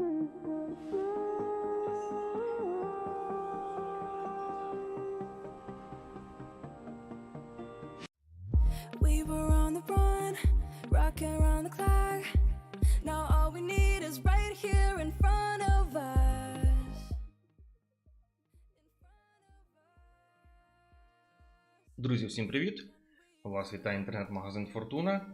We were on the run, rocking around the clock. Now all we need is right here in front of us. Друзі, всім привіт! Вас вітає інтернет-магазин Фортуна.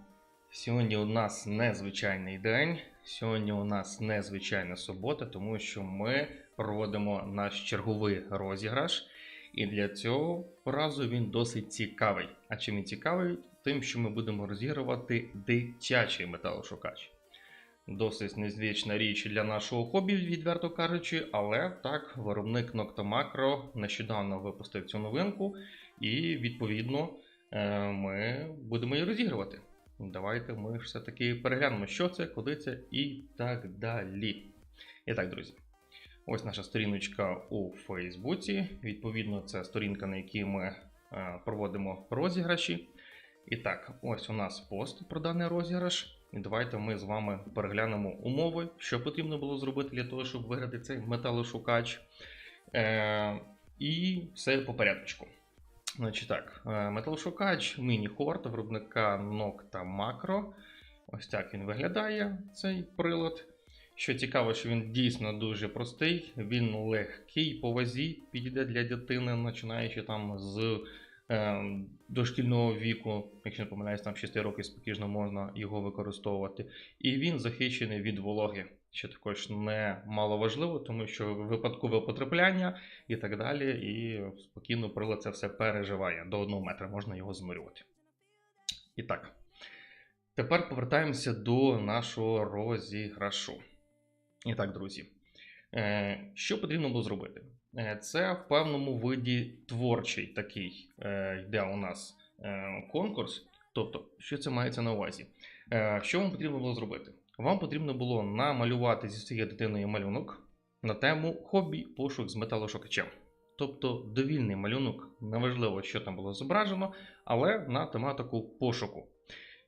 Сьогодні у нас незвичайний день. Сьогодні у нас незвичайна субота, тому що ми проводимо наш черговий розіграш. І для цього разу він досить цікавий. А чим він цікавий? Тим, що ми будемо розігрувати дитячий металошукач. Досить незвична річ для нашого хобі, відверто кажучи, але так, виробник Nocta Macro нещодавно випустив цю новинку, і відповідно е, ми будемо її розігрувати. Давайте ми все-таки переглянемо, що це, куди це і так далі. І так, друзі. Ось наша сторіночка у Фейсбуці. Відповідно, це сторінка, на якій ми е, проводимо розіграші. І так, ось у нас пост про даний розіграш. І давайте ми з вами переглянемо умови, що потрібно було зробити для того, щоб виграти цей металошукач. Е, і все по порядку. Значить так, е, металошукач міні-хорд виробника Nocta Macro. Ось так він виглядає, цей прилад. Що цікаво, що він дійсно дуже простий, він легкий по вазі, підійде для дитини, починаючи там з е, дошкільного віку, якщо не помиляюсь, там 6 років спокійно можна його використовувати. І він захищений від вологи, що також не мало важливо, тому що випадкове потрапляння і так далі, і спокійно прилад це все переживає. До 1 метра можна його змирювати. І так. Тепер повертаємося до нашого розіграшу. І так, друзі, е, що потрібно було зробити? Е, Це в певному виді творчий такий е, йде у нас конкурс. Тобто, що це мається на увазі? Що вам потрібно було зробити? Вам потрібно було намалювати зі своєю дитиною малюнок на тему хобі пошук з металошукачем. Тобто довільний малюнок, неважливо, що там було зображено, але на тематику пошуку.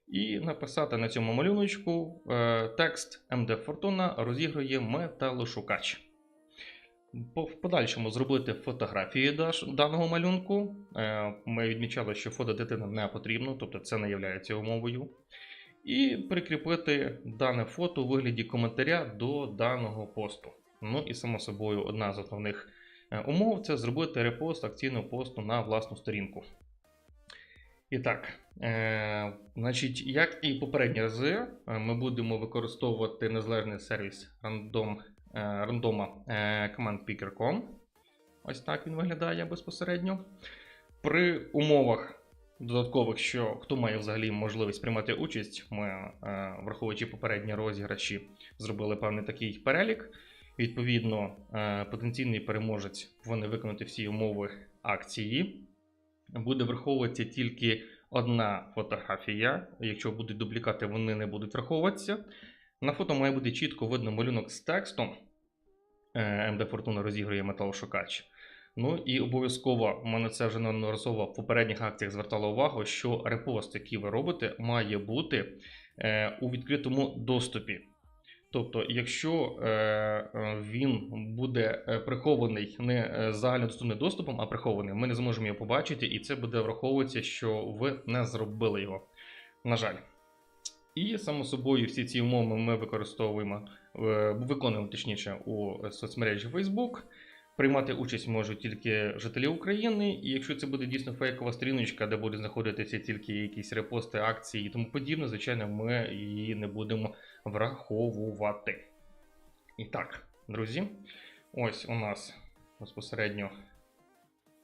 І написати на цьому малюночку е, текст МД Фортуна розігрує металошукач. В подальшому зробити фотографії даного малюнку. Е, Ми відмічали, що фото дитини не потрібно, тобто це не є умовою. І прикріпити дане фото у вигляді коментаря до даного посту. Ну і само собою, одна з основних е, умов це зробити репост акційного посту на власну сторінку. І так, е, значить, як і попередні рази, е, ми будемо використовувати незалежний сервіс рандом, е, рандома е, commandpicker.com. Ось так він виглядає безпосередньо. При умовах додаткових, що хто має взагалі можливість приймати участь, ми, е, враховуючи попередні розіграші, зробили певний такий перелік. Відповідно, е, потенційний переможець повинен виконати всі умови акції буде враховуватися тільки одна фотографія. Якщо будуть дублікати, вони не будуть враховуватися. На фото має бути чітко видно малюнок з текстом. Е, МД Фортуна розігрує металошукач. Ну і обов'язково, мене це вже неодноразово в попередніх акціях звертало увагу, що репост, який ви робите, має бути е, у відкритому доступі. Тобто, якщо е, е, він буде прихований не загальнодоступним доступом, а прихований, ми не зможемо його побачити, і це буде враховуватися, що ви не зробили його. На жаль. І само собою всі ці умови ми використовуємо, виконуємо точніше у соцмережі Facebook. Приймати участь можуть тільки жителі України, і якщо це буде дійсно фейкова сторіночка, де буде знаходитися тільки якісь репости, акції і тому подібне, звичайно, ми її не будемо враховувати. І так, друзі, ось у нас безпосередньо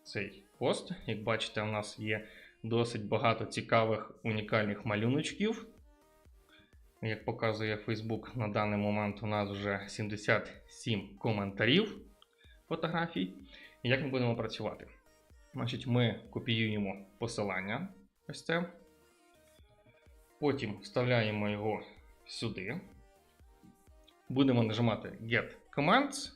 цей пост. Як бачите, у нас є досить багато цікавих унікальних малюночків. Як показує Facebook, на даний момент у нас вже 77 коментарів фотографій. Як ми будемо працювати? Значить, ми копіюємо посилання. Ось це. Потім вставляємо його сюди. Будемо нажимати Get Commands.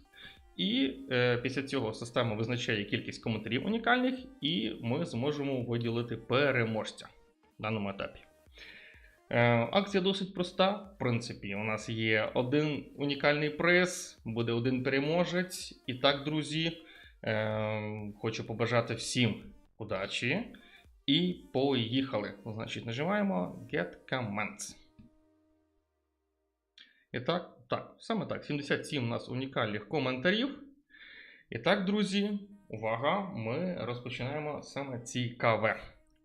І е, після цього система визначає кількість коментарів унікальних, і ми зможемо виділити переможця в даному етапі. Е, акція досить проста. В принципі, у нас є один унікальний приз, буде один переможець. І так, друзі, е, хочу побажати всім удачі. І поїхали. Значить, нажимаємо Get Comments. І так, так, саме так. 77 у нас унікальних коментарів. І так, друзі, увага! Ми розпочинаємо саме цікаве.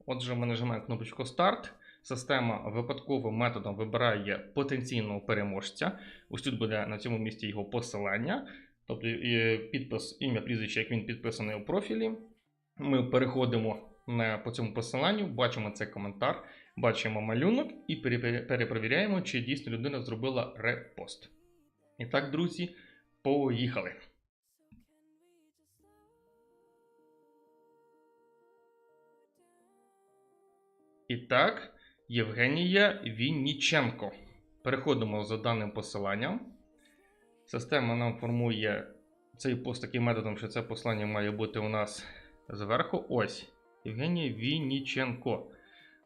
Отже, ми нажимаємо кнопочку Старт. Система випадковим методом вибирає потенційного переможця. Ось тут буде на цьому місці його посилання, тобто е, підпис, ім'я, прізвище, як він підписаний у профілі. Ми переходимо по цьому посиланню, бачимо цей коментар, бачимо малюнок і перепровіряємо, чи дійсно людина зробила репост. І так, друзі, поїхали. І так, Євгенія Вінніченко. Переходимо за даним посиланням. Система нам формує цей пост таким методом, що це послання має бути у нас зверху. Ось. Євгенія Вінніченко.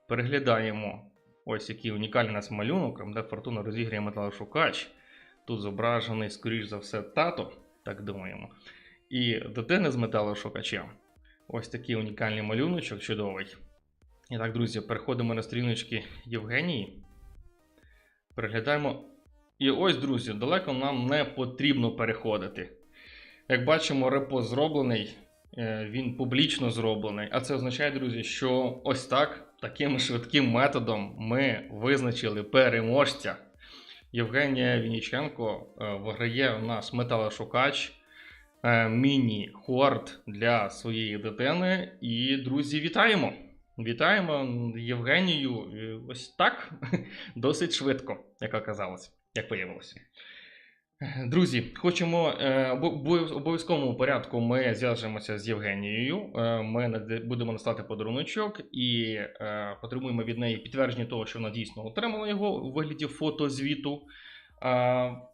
Переглядаємо ось який унікальний нас малюнок, де фортуна розіграє металошукач. Тут зображений, скоріш за все, тато, так думаємо. І дитина з металошукачем. Ось такий унікальний малюночок чудовий. І так, друзі, переходимо на сторіночки Євгенії. Переглядаємо. І ось, друзі, далеко нам не потрібно переходити. Як бачимо, репост зроблений, е, він публічно зроблений. А це означає, друзі, що ось так, таким швидким методом ми визначили переможця. Євгенія Вініченко е, виграє у нас металошукач е, міні-хорд для своєї дитини. І, друзі, вітаємо! Вітаємо Євгенію. Е, Ось так досить швидко, як оказалось, як виявилося. Друзі, хочемо е, обов'язковому порядку. Ми зв'яжемося з Євгенією. Е, Ми будемо настати подаруночок і потребуємо від неї підтвердження того, що вона дійсно отримала його у вигляді фотозвіту.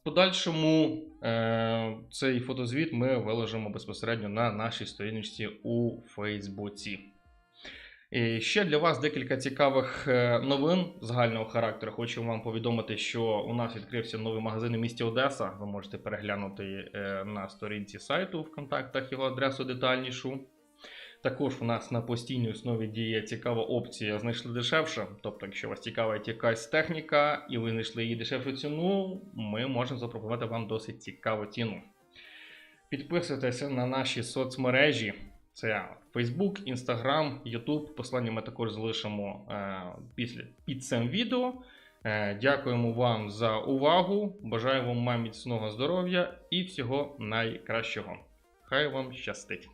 Подальшому цей фотозвіт ми виложимо безпосередньо на нашій сторіночці у Фейсбуці. І ще для вас декілька цікавих е, новин загального характеру. Хочу вам повідомити, що у нас відкрився новий магазин у місті Одеса. Ви можете переглянути е, на сторінці сайту в контактах його адресу детальнішу. Також у нас на постійній основі діє цікава опція знайшли дешевше. Тобто, якщо вас цікавить якась техніка і ви знайшли її дешевшу ціну, ми можемо запропонувати вам досить цікаву ціну. Підписуйтеся на наші соцмережі. Це Facebook, Instagram, YouTube. Послання ми також залишимо е, після під цим відео. Е, дякуємо вам за увагу. Бажаю вам міцного здоров'я і всього найкращого. Хай вам щастить!